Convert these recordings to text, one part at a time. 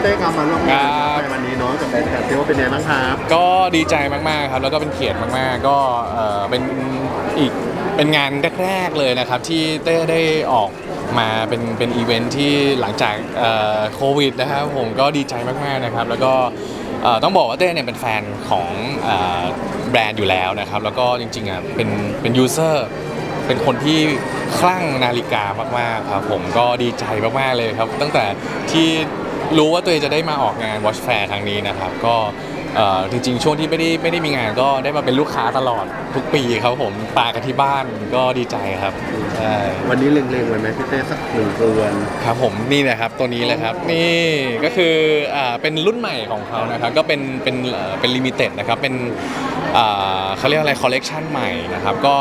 พี่เต้ครับมาร่วมงานครับในวันนี้เนาะกับแฟนคลับที่ว่าเป็นยังไงบ้างครับ ก็ดีใจมากๆครับแล้วก็เป็นเกียรติมากๆ ก็เอ่อเป็นอีกเป็นงานแรกๆเลยนะครับ ที่เต้ได้ออกมาเป็นเป็นอีเวนท์ที่หลังจากเอ่อโควิดนะครับผมก็ดีใจมากๆนะครับ แล้วก็เอ่อต้องบอกว่าเต้เนี่ยเป็นแฟนของเอ่อแบรนด์อยู่แล้วนะครับ แล้วก็จริงๆอะเป็นเป็นยูเซอร์เป็นคนที่คลั่งนาฬิกามากๆครับผมก็ดีใจมากๆเลยครับ ตั้งแต่ที่ รู้ว่าตัวเองจะได้มาออกงาน Watch Fair ครั้งนี้นะครับ ก็เอ่อจริงๆ ช่วงที่ไม่ได้ไม่ได้มีงานก็ได้มาเป็นลูกค้าตลอดทุกปีครับผมปากันที่บ้านก็ดีใจครับใช่วันนี้เล็งๆไว้ไหมพี่เต้สักหนึ่งเรือนครับผมนี่นะครับตัวนี้เลยครับนี่ก็คืออ่าเป็นรุ่นใหม่ของเขานะครับก็เป็นเป็นเอ่อเป็นลิมิเต็ดนะครับเป็นอ่าเขาเรียกอะไรคอลเลกชันใหม่นะครับก็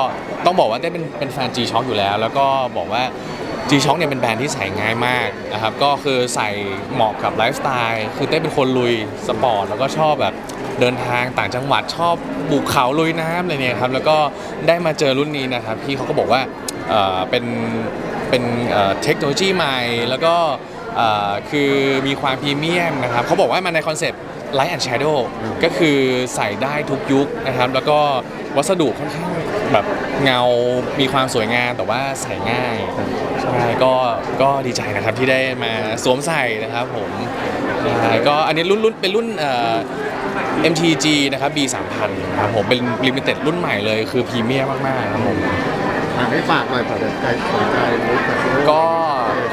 ต้องบอกว่าได้เป็นเป็นแฟน G-Shock อยู่แล้ว แล้วก็บอกว่า G-Shock เนี่ยเป็นแบรนด์ที่ใส่ง่ายมากนะครับก็คือใส่เหมาะกับไลฟ์สไตล์คือเต้เป็นคนลุยสปอร์ตแล้วก็ชอบแบบเดินทางต่างจังหวัดชอบบุกเขาลุยน้ำอะไรเนี่ยครับแล้วก็ได้มาเจอรุ่นนี้นะครับพี่เขาก็บอกว่าเอ่อเป็นเป็นเอ่อเทคโนโลยีใหม่แล้วก็เอ่อคือมีความพรีเมียมนะครับเขาบอกว่ามันในคอนเซปต์ Light and Shadow ก็คือใส่ได้ทุกยุคนะครับ แล้วก็วัสดุค่อนข้างแบบเงา มีความสวยงามแต่ว่าใส่ง่าย ใช่ก็ก็ดีใจนะครับที่ได้มาสวมใส่นะครับผมใช่ก็อันนี้รุ่นรุ่นเป็นรุ่นเอ่อ MTG นะครับ B 3 0 0 0ครับผมเป็นลิมิเต็ดรุ่นใหม่เลยคือพรีเมียมมากๆครับผม อะให้ฝากหน่อยฝากใจสนใจรู้จักก็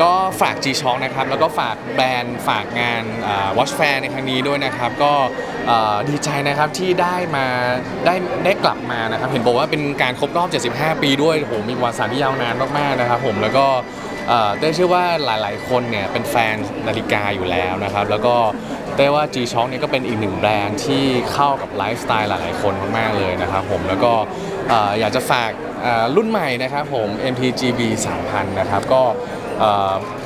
ก็ฝาก G-Shock นะครับ แล้วก็ฝากแบรนด์ฝากงานอ่า Watch Fair ในครั้งนี้ด้วยนะครับ ก็ เอ่อดีใจนะครับที่ได้มาได้ได้กลับมานะครับ เห็นบอกว่าเป็นการครบรอบ 75 ปีด้วยโอ้โหมีประวัติศาสตร์ที่ยาวนานมากๆนะครับผมแล้วก็เอ่อได้เชื่อว่าหลายๆ คนเนี่ยเป็นแฟนนาฬิกาอยู่แล้วนะครับ แล้วก็ได้ว่า G-Shock เนี่ยก็เป็นอีกหนึ่งแบรนด์ที่เข้ากับไลฟ์สไตล์หลายๆ คนมากๆเลยนะครับผมแล้วก็เอ่ออยากจะฝากเอ่อรุ่นใหม่นะครับผม MTGB 3000 นะครับก็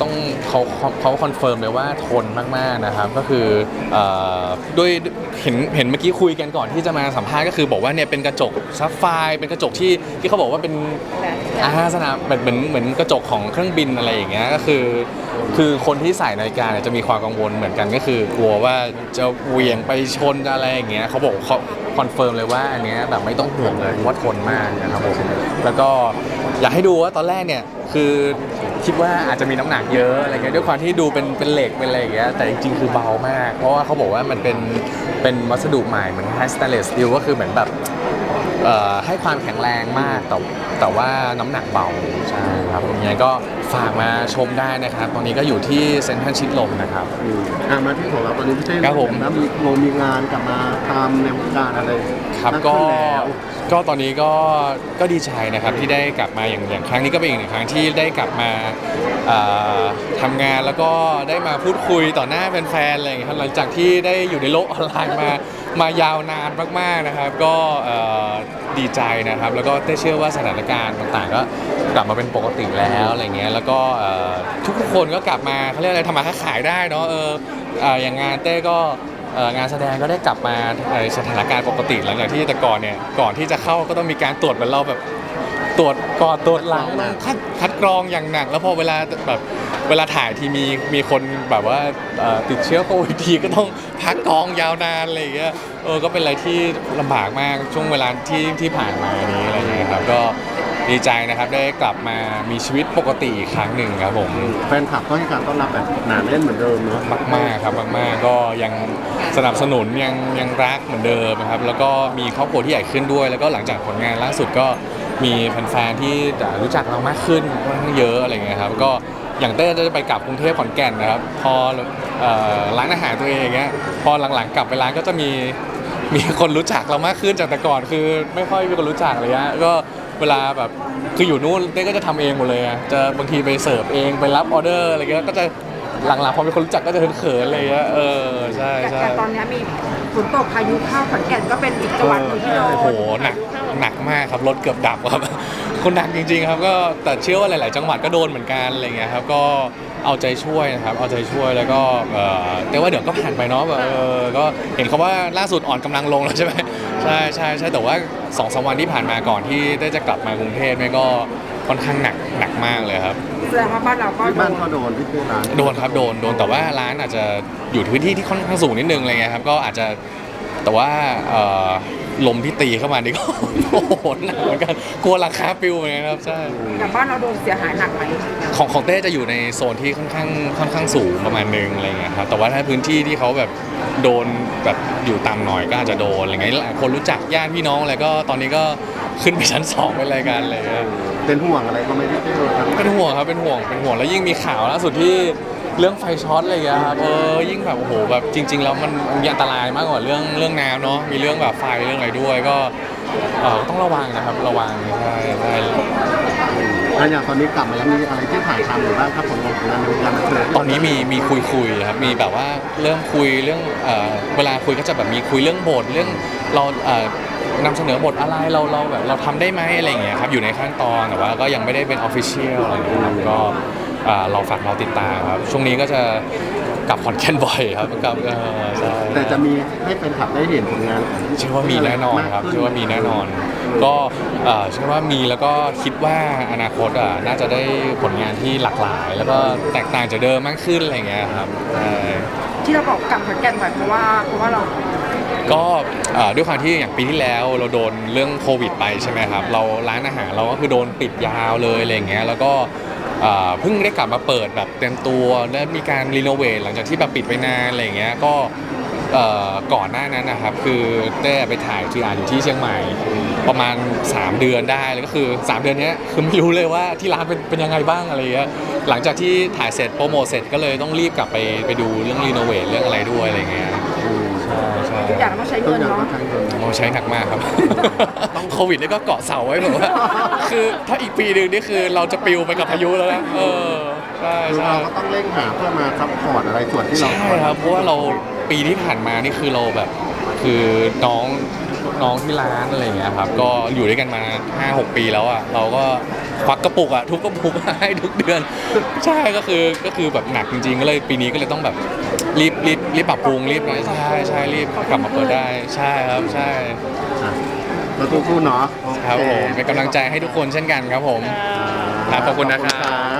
ต้องเขาเขาเขาคอนเฟิร์มเลยว่าทนมากๆนะครับก็คือเอ่อด้วยเห็นเห็นเมื่อกี้คุยกันก่อนที่จะมาสัมภาษณ์ก็คือบอกว่าเนี่ยเป็นกระจกซับไฟร์เป็นกระจกที่ที่เขาบอกว่าเป็นอาสนามแบบเหมือนเหมือนกระจกของเครื่องบินอะไรอย่างเงี้ยก็คือคือคนที่ใส่นาฬิกาเนี่ยจะมีความกังวลเหมือนกันก็คือกลัวว่าจะเหวี่ยงไปชนอะไรอย่างเงี้ยเขาบอกเขาคอนเฟิร์มเลยว่าอันเนี้ยแบบไม่ต้องห่วงเลยว่าทนมากนะครับผมแล้วก็อยากให้ดูว่าตอนแรกเนี่ยคือ คิดว่าอาจจะมีน้ำหนักเยอะอะไรเงี้ยด้วยความที่ดูเป็นเป็นเหล็กเป็นอะไรอย่างเงี้ยแต่จริงๆคือเบามาก เพราะว่าเขาบอกว่ามันเป็นเป็นวัสดุใหม่เหมือนคล้ายสแตนเลสสตีลก็คือเหมือนแบบ ให้ความแข็งแรงมากแต่แต่ว่าน้ำหนักเบาใช่ครับยังไงก็ฝากมาชมได้นะครับ ตอนนี้ก็อยู่ที่เซ็นทรัลชิดลมนะครับ อืมอะมาที่ของเราตอนนี้พี่เต้ครับผมแล้วมีงงมีงานกลับมาตามในวงการอะไรครับมากก็ขึ้นแล้ว ก็ตอนนี้ก็ก็ดีใจนะครับที่ได้กลับมาอย่างอย่างครั้งนี้ก็เป็นอีกหนึ่งครั้งที่ได้กลับมาเอ่อทำงานแล้วก็ได้มาพูดคุยต่อหน้าแฟนๆอะไรอย่างเงี้ยครับหลังจากที่ได้อยู่ในโลกออนไลน์มา มายาวนานมากๆนะครับ ก็ดีใจนะครับ แล้วก็ได้เชื่อว่าสถานการณ์ต่างๆ ก็กลับมาเป็นปกติแล้วอะไรเงี้ยแล้วก็ทุกคนก็กลับมาเขาเรียกอะไรทำมาค้าขายได้เนาะเออเอออย่างงานเต้ก็งานแสดงก็ได้กลับมาในสถานการณ์ปกติหลังจากที่แต่ก่อนเนี่ยก่อนที่จะเข้าก็ต้องมีการตรวจเหมือนเราแบบ ตรวจก่อนตรวจหลังคัดคัดกรองอย่างหนัก แล้วพอเวลาแบบเวลาถ่ายทีมีมีคนแบบว่าเอ่อติดเชื้อโควิดทีก็ต้องพักกองยาวนานอะไรอย่างเงี้ยเออก็เป็นอะไรที่ลำบากมากช่วงเวลาที่ที่ผ่านมานี้อะไรอย่างเงี้ยครับก็ดีใจนะครับได้กลับมามีชีวิตปกติอีกครั้งหนึ่งครับผม แฟนคลับก็ให้การต้อนรับแบบหนาแน่นเหมือนเดิมเนาะ มากๆครับมากๆก็ยังสนับสนุนยังยังรักเหมือนเดิมนะครับแล้วก็มีครอบครัวที่ใหญ่ขึ้นด้วย แล้วก็หลังจากผลงานล่าสุดก็ มีแฟนๆที่รู้จักเรามากขึ้นค่อนข้างเยอะอะไรเงี้ยครับก็อย่างเต้จะไปกลับกรุงเทพขอนแก่นนะครับพอเอ่อร้านอาหารตัวเองอย่างเงี้ยพอหลังๆกลับไปร้านก็จะมีมีคนรู้จักเรามากขึ้นจากแต่ก่อนคือไม่ค่อยมีคนรู้จักเลยฮะก็เวลาแบบคืออยู่นู่นเต้ก็จะทำเองหมดเลยอะจะบางทีไปเสิร์ฟเองไปรับออเดอร์อะไรเงี้ยก็จะหลังๆพอมีคนรู้จักก็จะเขินๆอะไรอย่างเงี้ยเออใช่แต่ใช่แต่ตอนนี้มีฝนตกพายุเข้าขอนแก่นก็เป็นอีกจังหวัดหนึ่งที่โดนโอ้โหหนัก หนักมากครับรถเกือบดับครับ คนหนักจริง ๆ ครับก็แต่เชื่อว่าหลาย ๆ จังหวัดก็โดนเหมือนกันอะไรเงี้ยครับก็เอาใจช่วยนะครับ เอาใจช่วยแล้วก็เอ่อแต่ว่าเดี๋ยวก็ผ่านไปเนาะแบบเออก็เห็นเขาว่าล่าสุดอ่อนกำลังลงแล้วใช่ไหมใช่ใช่ใช่แต่ว่าสองสามวันที่ผ่านมาก่อนที่ได้จะกลับมากรุงเทพเนี่ยก็ค่อนข้างหนักหนักมากเลยครับ แสดงว่าบ้านเราก็ที่โดบ้านนก็โดนที่ที่ร้านโดนครับโดนโดนแต่ว่าร้านอาจจะอยู่พื้นที่ที่ค่อนข้างสูงนิดนึงอะไรเงี้ยครับก็อาจจะแต่ว่าเอ่อ ลมที่ตีเข้ามานี่ก็ โอ้โหหนักเหมือนกันกลัวราคาปิวเหมือนกันครับใช่แต่บ้านเราโดนเสียหายหนักไหมของของเต้จะอยู่ในโซนที่ค่อนข้างค่อนข้างสูงประมาณนึงอะไรเงี้ยครับแต่ว่าถ้าพื้นที่ที่เขาแบบโดนแบบอยู่ต่ำหน่อยก็อาจจะโดนอะไรเงี้ยหลายคนรู้จักญาติพี่น้องอะไรก็ตอนนี้ก็ขึ้นไปชั้นสองไปรายการอะไรเงี้ยเป็นห่วงอะไรก็ไม่ได้เต้ครับเป็นห่วงครับเป็นห่วงเป็นห่วงแล้วยิ่งมีข่าวล่าสุดที่ เรื่องไฟช็อตอะไรอย่างเงี้ยครับเออยิ่งแบบโอ้โหแบบจริง ๆ แล้วมันมันอันตรายมากกว่าเรื่องเรื่องน้ำเนาะมีเรื่องแบบไฟเรื่องอะไรด้วยก็เออต้องระวังนะครับระวังใช่ใช่แล้วอย่างตอนนี้กลับมาแล้วมีอะไรที่ถ่ายทำอยู่บ้างครับผลงานของงานในวงการบันเทิงตอนนี้มีมีคุยคุยๆครับมีแบบว่าเริ่มคุยเรื่องเอ่อเวลาคุยก็จะแบบมีคุยเรื่องบทเรื่องเราเอ่อนำเสนอบทอะไรเราเราแบบเราทำได้ไหมอะไรอย่างเงี้ยครับอยู่ในขั้นตอนแต่ว่าก็ยังไม่ได้เป็นออฟฟิเชียลอะไรอย่างเงี้ยครับก็เอ่อเราฝากเราติดตามครับช่วงนี้ก็จะกลับขอนแก่นบ่อยครับกลับเออใช่ แต่จะมีให้แฟนคลับได้เห็นผลงานเชื่อว่ามีแน่นอนครับเชื่อว่ามีแน่นอน ก็เอ่อเชื่อว่ามีแล้วก็คิดว่าอนาคตอะน่าจะได้ผลงานที่หลากหลาย แล้วก็แตกต่างจากเดิมมากขึ้นอะไรอย่างเงี้ยครับใช่ที่เราบอกกลับขอนแก่นบ่อยเพราะว่าเพราะว่าเราก็เอ่อด้วยความที่อย่างปีที่แล้วเราโดนเรื่องโควิดไปใช่ไหมครับเราร้านอาหารเราก็คือโดนปิดยาวเลยอะไรอย่างเงี้ยแล้วก็เอ่อเพิ่งได้กลับมาเปิดแบบเต็มตัวและมีการรีโนเวทหลังจากที่แบบปิดไปนานอะไรอย่างเงี้ยก็เอ่อก่อนหน้านั้นนะครับ คือเต้ไปถ่ายที่อานอยู่ที่เชียงใหม่ ประมาณ 3 เดือนได้แล้วก็คือ 3 เดือนเนี้ยคือไม่รู้เลยว่าที่ร้านเป็นเป็นยังไงบ้างอะไรเงี้ย หลังจากที่ถ่ายเสร็จโปรโมทเสร็จก็เลยต้องรีบกลับไปไปดูเรื่องรีโนเวทเรื่องอะไรด้วยอะไรเงี้ยใช่ใช่ทุกอย่างต้องใช้ต้อเงิงนอย่างเนาะก็ใช้เงินโอ้ใช้หนักมากครับ ต้องโควิดนี่ก็เกาะเสาไว้แบบว่า คือถ้าอีกปีหนึ่งนี่คือเราจะปิวไปกับพายุแล้วนะเออใช่คือใช่เราก็ต้องเร่งหาเพื่อมาซัพพอร์ตอะไรส่วนที่เราใช่ครับเพราะว่าเราปีที่ผ่านมานี่คือเราแบบ คือน้องน้องที่ร้านอะไรอย่างเงี้ยครับ ก็อยู่ด้วยกันมา 5-6 ปีแล้วอะเราก็ ควักกระปุกอะทุกกระปุกให้ทุกเดือน ใช่ก็คือก็คือแบบหนักจริงๆก็เลยปีนี้ก็เลยต้องแบบรีบรีบรีบปรับปรุงรีบนะใช่ใช่รีบกลับมาเปิดได้ใช่ครับใช่อะเราตู้ๆเนาะโอเครับผมเป็นกำลังใจให้ทุกคนเช่นกันครับผมครับขอบคุณนะครับขอบคุณครับ